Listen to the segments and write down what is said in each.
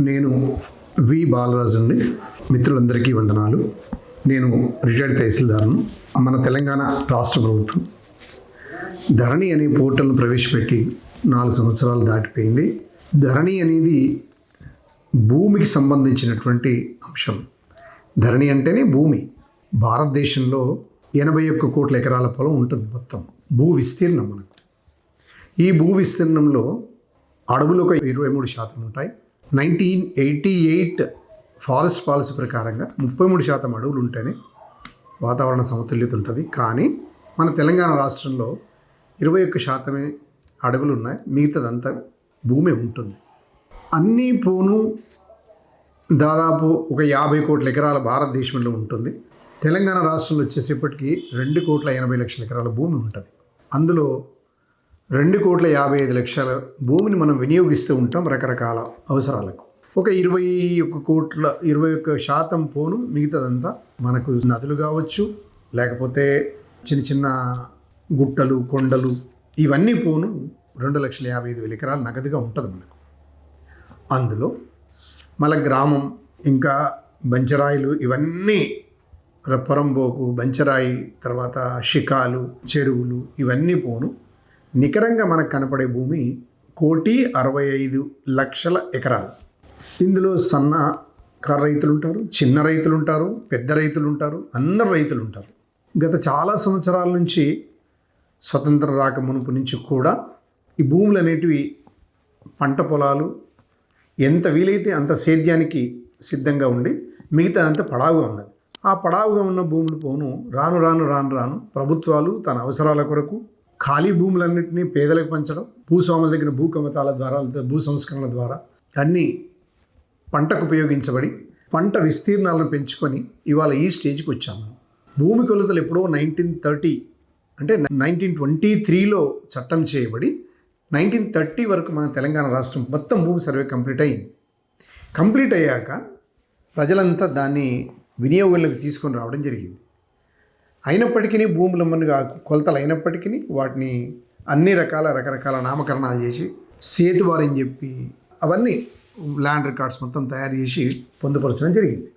నేను వి బాలరాజు అండి మిత్రులందరికీ వందనాలు. నేను రిటైర్డ్ తహసీల్దార్ను. మన తెలంగాణ రాష్ట్ర ప్రభుత్వం ధరణి అనే పోర్టల్ను ప్రవేశపెట్టి నాలుగు సంవత్సరాలు దాటిపోయింది. ధరణి అనేది భూమికి సంబంధించినటువంటి అంశం. ధరణి అంటేనే భూమి. భారతదేశంలో ఎనభై ఒక్క కోట్ల ఎకరాల పొలం ఉంటుంది మొత్తం. భూ విస్తీర్ణం మనకు. ఈ భూ విస్తీర్ణంలో అడవులు ఒక ఇరవై మూడు శాతం ఉంటాయి. Nineteen eighty eight forest policy ప్రకారంగా ముప్పై మూడు శాతం అడవులు ఉంటేనే వాతావరణ సమతుల్యత ఉంటుంది. కానీ మన తెలంగాణ రాష్ట్రంలో ఇరవై ఒక్క శాతమే అడవులు ఉన్నాయి. మిగతాదంతా భూమి ఉంటుంది. అన్నీ పోను దాదాపు ఒక యాభై కోట్ల ఎకరాల భారతదేశంలో ఉంటుంది. తెలంగాణ రాష్ట్రంలో వచ్చేసేపటికి రెండు కోట్ల ఎనభై లక్షల ఎకరాల భూమి ఉంటుంది. అందులో రెండు కోట్ల యాభై ఐదు లక్షల భూమిని మనం వినియోగిస్తూ ఉంటాం రకరకాల అవసరాలకు. ఒక ఇరవై ఒక్క కోట్ల ఇరవై ఒక్క శాతం పోను మిగతాదంతా మనకు నదులు కావచ్చు లేకపోతే చిన్న చిన్న గుట్టలు కొండలు ఇవన్నీ పోను రెండు లక్షల యాభై ఐదు వేల ఎకరాలు నగదుగా ఉంటుంది మనకు. అందులో మళ్ళీ గ్రామం ఇంకా బంచరాయిలు ఇవన్నీ రప్పరంబోకు బంచరాయి తర్వాత షికాలు చెరువులు ఇవన్నీ పోను నికరంగా మనకు కనపడే భూమి కోటి అరవై ఐదు లక్షల ఎకరాలు. ఇందులో సన్న కారు రైతులు ఉంటారు చిన్న రైతులు ఉంటారు పెద్ద రైతులు ఉంటారు అందరు రైతులు ఉంటారు. గత చాలా సంవత్సరాల నుంచి స్వతంత్ర రాక మునుపు నుంచి కూడా ఈ భూములు అనేటివి పంట పొలాలు ఎంత వీలైతే అంత సేద్యానికి సిద్ధంగా ఉండి మిగతా అంత పడావుగా ఉన్నది. ఆ పడావుగా ఉన్న భూములు పోను రాను రాను రాను రాను ప్రభుత్వాలు తన అవసరాల కొరకు ఖాళీ భూములన్నింటినీ పేదలకు పంచడం భూస్వాముల దగ్గర భూ కమతాల ద్వారా భూ సంస్కరణల ద్వారా అన్నీ పంటకు ఉపయోగించబడి పంట విస్తీర్ణాలను పెంచుకొని ఇవాళ ఈ స్టేజ్కి వచ్చాము భూమి కొలతలు ఎప్పుడో నైన్టీన్ థర్టీ అంటే నైన్టీన్ ట్వంటీ త్రీలో చట్టం చేయబడి నైన్టీన్ థర్టీ వరకు మన తెలంగాణ రాష్ట్రం మొత్తం భూమి సర్వే కంప్లీట్ అయింది కంప్లీట్ అయ్యాక ప్రజలంతా దాన్ని వినియోగంలోకి తీసుకొని రావడం జరిగింది. అయినప్పటికీ భూముల మనగా కొలతలు అయినప్పటికీ వాటిని అన్ని రకాల రకరకాల నామకరణాలు చేసి సేతువారి అని చెప్పి అవన్నీ ల్యాండ్ రికార్డ్స్ మొత్తం తయారు చేసి పొందుపరచడం జరిగింది.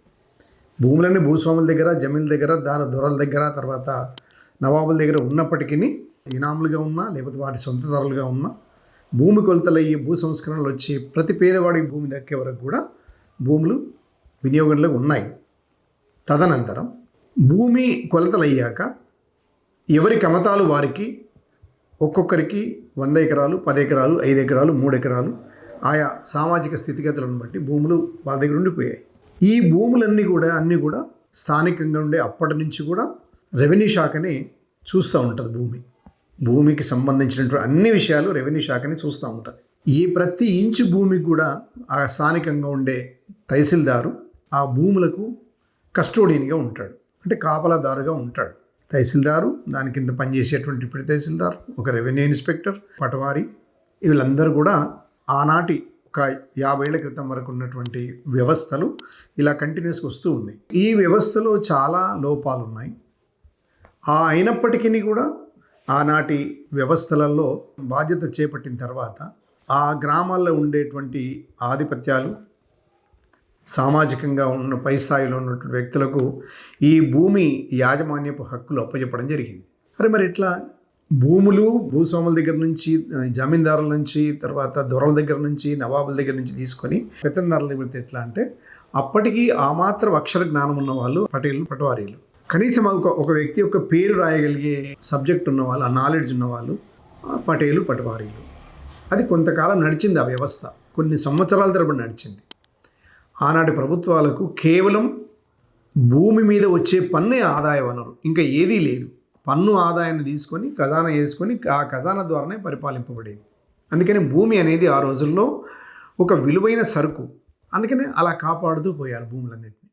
భూములన్నీ భూస్వాముల దగ్గర జమీన్ల దగ్గర దాని దొరల దగ్గర తర్వాత నవాబుల దగ్గర ఉన్నప్పటికీ ఇనాములుగా ఉన్నా లేకపోతే వాటి సొంత ధరలుగా ఉన్నా భూమి కొలతలయ్యి భూ సంస్కరణలు వచ్చి ప్రతి పేదవాడికి భూమి దక్కే వరకు కూడా భూములు వినియోగంలో ఉన్నాయి. తదనంతరం భూమి కొలతలయ్యాక ఎవరి కమతాలు వారికి? ఒక్కొక్కరికి వంద ఎకరాలు పది ఎకరాలు ఐదు ఎకరాలు మూడు ఎకరాలు ఆయా సామాజిక స్థితిగతులను బట్టి భూములు వాళ్ళ దగ్గర ఉండిపోయాయి. ఈ భూములన్నీ కూడా అన్నీ కూడా స్థానికంగా ఉండే అప్పటి నుంచి కూడా రెవెన్యూ శాఖని చూస్తూ ఉంటుంది భూమి. భూమికి సంబంధించినటువంటి అన్ని విషయాలు రెవెన్యూ శాఖని చూస్తూ ఉంటుంది. ఈ ప్రతి ఇంచు భూమికి కూడా ఆ స్థానికంగా ఉండే తహసీల్దారు ఆ భూములకు కస్టోడియన్గా ఉంటాడు. అంటే కాపలాదారుగా ఉంటాడు. తహసీల్దారు దాని కింద పనిచేసేటువంటి ఇప్పుడు తహసీల్దార్ ఒక రెవెన్యూ ఇన్స్పెక్టర్ పటవారి వీళ్ళందరూ కూడా ఆనాటి ఒక యాభై ఏళ్ళ క్రితం వరకు ఉన్నటువంటి వ్యవస్థలు ఇలా కంటిన్యూస్గా వస్తూ ఉన్నాయి. ఈ వ్యవస్థలో చాలా లోపాలు ఉన్నాయి ఆ అయినప్పటికీ కూడా ఆనాటి వ్యవస్థలలో బాధ్యత చేపట్టిన తర్వాత ఆ గ్రామాల్లో ఉండేటువంటి ఆధిపత్యాలు సామాజికంగా ఉన్న పై స్థాయిలో ఉన్నటువంటి వ్యక్తులకు ఈ భూమి యాజమాన్యపు హక్కులు అప్పచెప్పడం జరిగింది. అరే మరి ఇట్లా భూములు భూస్వాముల దగ్గర నుంచి జమీందారుల నుంచి తర్వాత దొరల దగ్గర నుంచి నవాబుల దగ్గర నుంచి తీసుకొని పెత్తందారుల దగ్గర ఎట్లా అంటే అప్పటికి ఆ మాత్రం అక్షర జ్ఞానం ఉన్న వాళ్ళు పటేలు పటవారీలు. కనీసం ఒక ఒక వ్యక్తి యొక్క పేరు రాయగలిగే సబ్జెక్ట్ ఉన్న వాళ్ళు ఆ నాలెడ్జ్ ఉన్న వాళ్ళు పటేలు పటవారీలు. అది కొంతకాలం నడిచింది ఆ వ్యవస్థ. కొన్ని సంవత్సరాల తరబడి నడిచింది. ఆనాటి ప్రభుత్వాలకు కేవలం భూమి మీద వచ్చే పన్ను ఆదాయ వనరు ఇంకా ఏదీ లేదు. పన్ను ఆదాయాన్ని తీసుకొని ఖజానా వేసుకొని ఆ ఖజానా ద్వారానే పరిపాలింపబడేది. అందుకని భూమి అనేది ఆ రోజుల్లో ఒక విలువైన సరుకు. అందుకనే అలా కాపాడుతూ పోయారు భూములన్నింటినీ.